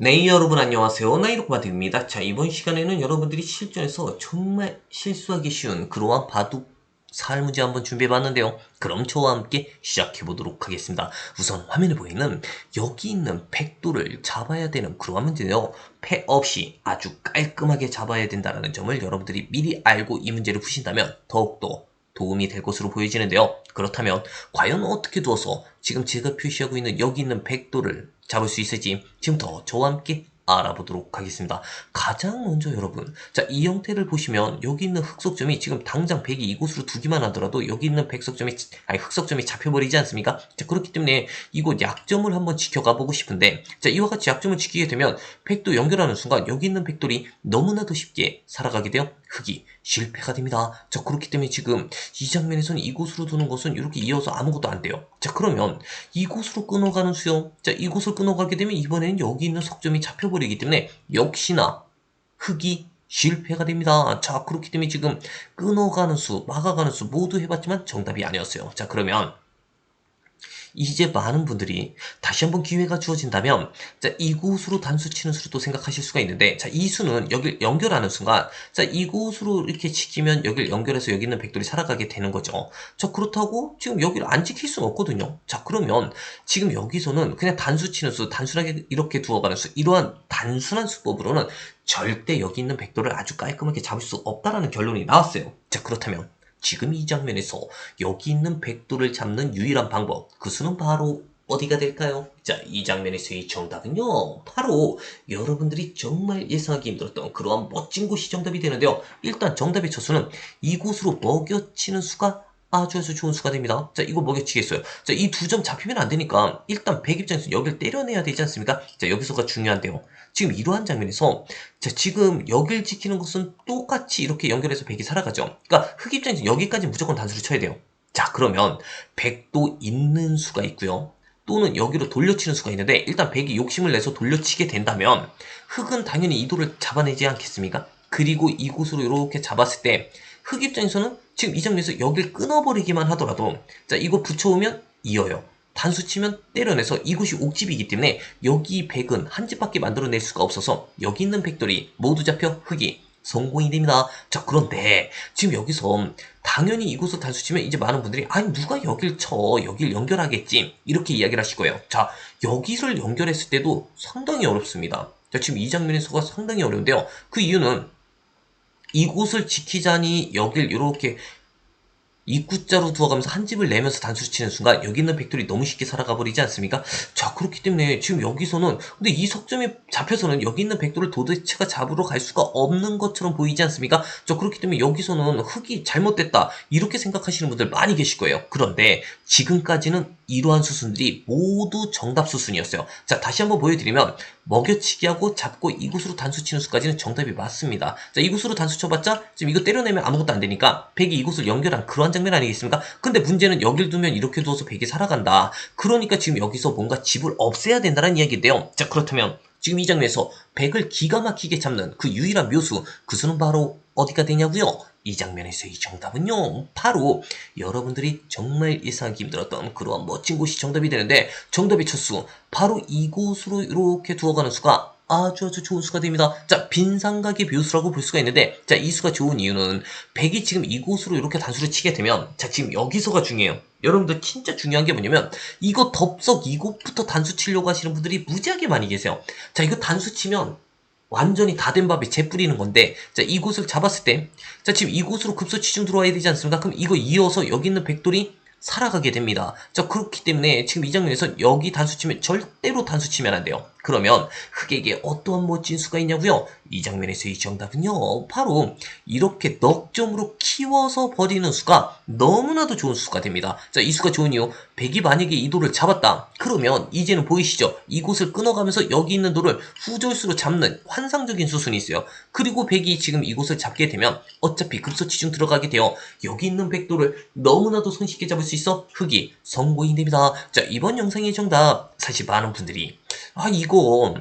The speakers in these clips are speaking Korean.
네, 여러분 안녕하세요. 나이로코마드입니다. 자, 이번 시간에는 여러분들이 실전에서 정말 실수하기 쉬운 그러한 바둑 살 문제 한번 준비해봤는데요. 그럼 저와 함께 시작해보도록 하겠습니다. 우선 화면에 보이는 여기 있는 백도를 잡아야 되는 그러한 문제인데요. 패 없이 아주 깔끔하게 잡아야 된다는 점을 여러분들이 미리 알고 이 문제를 푸신다면 더욱더 도움이 될 것으로 보여지는데요. 그렇다면 과연 어떻게 두어서 지금 제가 표시하고 있는 여기 있는 백도를 잡을 수 있을지 지금부터 저와 함께 알아보도록 하겠습니다. 가장 먼저 여러분, 자, 이 형태를 보시면 여기 있는 흑석점이 지금 당장 백이 이곳으로 두기만 하더라도 여기 있는 백석점이, 아니, 흑석점이 잡혀버리지 않습니까? 자, 그렇기 때문에 이곳 약점을 한번 지켜가 보고 싶은데, 자, 이와 같이 약점을 지키게 되면 백도 연결하는 순간 여기 있는 백돌이 너무나도 쉽게 살아가게 되어 흑이 실패가 됩니다. 자, 그렇기 때문에 지금 이 장면에서는 이곳으로 두는 것은 이렇게 이어서 아무것도 안 돼요. 자, 그러면 이곳으로 끊어가는 수요. 자, 이곳을 끊어가게 되면 이번에는 여기 있는 석점이 잡혀버리기 때문에 역시나 흑이 실패가 됩니다. 자, 그렇기 때문에 지금 끊어가는 수, 막아가는 수 모두 해봤지만 정답이 아니었어요. 자, 그러면 이제 많은 분들이 다시 한번 기회가 주어진다면 자 이곳으로 단수 치는 수를 또 생각하실 수가 있는데 자 이 수는 여길 연결하는 순간 자 이곳으로 이렇게 지키면 여길 연결해서 여기 있는 백돌이 살아가게 되는 거죠. 자 그렇다고 지금 여기를 안 지킬 수는 없거든요. 자 그러면 지금 여기서는 그냥 단수 치는 수 단순하게 이렇게 두어가는 수 이러한 단순한 수법으로는 절대 여기 있는 백돌을 아주 깔끔하게 잡을 수 없다라는 결론이 나왔어요. 자 그렇다면 지금 이 장면에서 여기 있는 백도를 잡는 유일한 방법 그 수는 바로 어디가 될까요? 자, 이 장면에서의 정답은요. 바로 여러분들이 정말 예상하기 힘들었던 그러한 멋진 곳이 정답이 되는데요. 일단 정답의 처수는 이곳으로 먹여치는 수가 아주 아주 좋은 수가 됩니다. 자, 이거 먹여치겠어요. 자, 이 두 점 잡히면 안 되니까 일단 백 입장에서 여길 때려내야 되지 않습니까? 자, 여기서가 중요한데요. 지금 이러한 장면에서 자, 지금 여길 지키는 것은 똑같이 이렇게 연결해서 백이 살아가죠. 그러니까 흑 입장에서 여기까지 무조건 단수를 쳐야 돼요. 자, 그러면 백도 있는 수가 있고요. 또는 여기로 돌려치는 수가 있는데 일단 백이 욕심을 내서 돌려치게 된다면 흑은 당연히 이도를 잡아내지 않겠습니까? 그리고 이곳으로 이렇게 잡았을 때 흑 입장에서는 지금 이 장면에서 여길 끊어버리기만 하더라도 자 이거 붙여오면 이어요. 단수 치면 때려내서 이곳이 옥집이기 때문에 여기 백은 한 집밖에 만들어낼 수가 없어서 여기 있는 백돌이 모두 잡혀 흑이 성공이 됩니다. 자 그런데 지금 여기서 당연히 이곳을 단수 치면 이제 많은 분들이 아니 누가 여길 쳐 여길 연결하겠지 이렇게 이야기를 하실 거예요. 자 여기를 연결했을 때도 상당히 어렵습니다. 자 지금 이 장면에서가 상당히 어려운데요. 그 이유는 이곳을 지키자니 여길 이렇게 입구자로 두어가면서 한 집을 내면서 단수를 치는 순간 여기 있는 백돌이 너무 쉽게 살아가 버리지 않습니까? 자 그렇기 때문에 지금 여기서는 근데 이 석점이 잡혀서는 여기 있는 백돌을 도대체가 잡으러 갈 수가 없는 것처럼 보이지 않습니까? 자 그렇기 때문에 여기서는 흑이 잘못됐다 이렇게 생각하시는 분들 많이 계실 거예요. 그런데 지금까지는 이러한 수순들이 모두 정답 수순이었어요. 자 다시 한번 보여드리면 먹여치기하고 잡고 이곳으로 단수 치는 수까지는 정답이 맞습니다. 자, 이곳으로 단수 쳐봤자 지금 이거 때려내면 아무것도 안 되니까 백이 이곳을 연결한 그러한 장면 아니겠습니까? 근데 문제는 여길 두면 이렇게 두어서 백이 살아간다. 그러니까 지금 여기서 뭔가 집을 없애야 된다는 이야기인데요. 자, 그렇다면 지금 이 장면에서 백을 기가 막히게 잡는 그 유일한 묘수, 그 수는 바로 어디가 되냐고요? 이 장면에서의 정답은요 바로 여러분들이 정말 예상하기 힘들었던 그러한 멋진 곳이 정답이 되는데 정답의 첫수 바로 이곳으로 이렇게 두어가는 수가 아주 아주 좋은 수가 됩니다. 자, 빈삼각의 묘수라고 볼 수가 있는데, 자, 이 수가 좋은 이유는, 백이 지금 이곳으로 이렇게 단수를 치게 되면, 자, 지금 여기서가 중요해요. 여러분들 진짜 중요한 게 뭐냐면, 이거 덥석 이곳부터 단수 치려고 하시는 분들이 무지하게 많이 계세요. 자, 이거 단수 치면, 완전히 다 된 밥에 재 뿌리는 건데 자 이곳을 잡았을 때 자 지금 이곳으로 급소 치중 들어와야 되지 않습니까? 그럼 이거 이어서 여기 있는 백돌이 살아가게 됩니다. 자 그렇기 때문에 지금 이 장면에서 여기 단수 치면 절대로 단수 치면 안 돼요. 그러면 흑에게 어떠한 멋진 수가 있냐고요? 이 장면에서의 정답은요 바로 이렇게 넉점으로 키워서 버리는 수가 너무나도 좋은 수가 됩니다. 자 이 수가 좋은 이유 백이 만약에 이 돌을 잡았다 그러면 이제는 보이시죠? 이곳을 끊어가면서 여기 있는 돌을 후절수로 잡는 환상적인 수순이 있어요. 그리고 백이 지금 이곳을 잡게 되면 어차피 급소치 중 들어가게 되어 여기 있는 백돌을 너무나도 손쉽게 잡을 수 있어 흑이 성공이 됩니다. 자 이번 영상의 정답 사실 많은 분들이 아 이거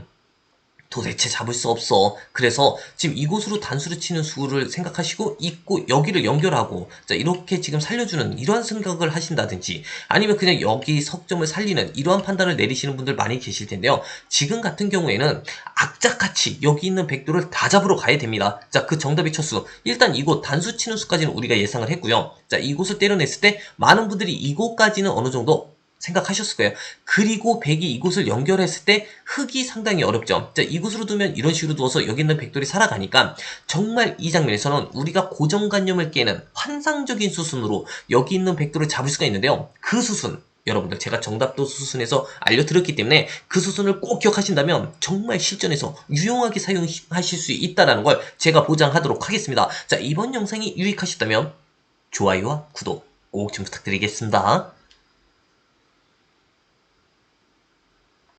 도대체 잡을 수 없어. 그래서 지금 이곳으로 단수를 치는 수를 생각하시고 있고 여기를 연결하고 자 이렇게 지금 살려주는 이러한 생각을 하신다든지 아니면 그냥 여기 석점을 살리는 이러한 판단을 내리시는 분들 많이 계실 텐데요. 지금 같은 경우에는 악착같이 여기 있는 백도를 다 잡으러 가야 됩니다. 자 그 정답의 첫수 일단 이곳 단수 치는 수까지는 우리가 예상을 했고요. 자 이곳을 때려냈을 때 많은 분들이 이곳까지는 어느 정도 생각하셨을 거예요. 그리고 백이 이곳을 연결했을 때 흙이 상당히 어렵죠. 자, 이곳으로 두면 이런 식으로 두어서 여기 있는 백돌이 살아가니까 정말 이 장면에서는 우리가 고정관념을 깨는 환상적인 수순으로 여기 있는 백돌을 잡을 수가 있는데요. 그 수순, 여러분들 제가 정답도 수순에서 알려드렸기 때문에 그 수순을 꼭 기억하신다면 정말 실전에서 유용하게 사용하실 수 있다는 걸 제가 보장하도록 하겠습니다. 자, 이번 영상이 유익하셨다면 좋아요와 구독 꼭 좀 부탁드리겠습니다.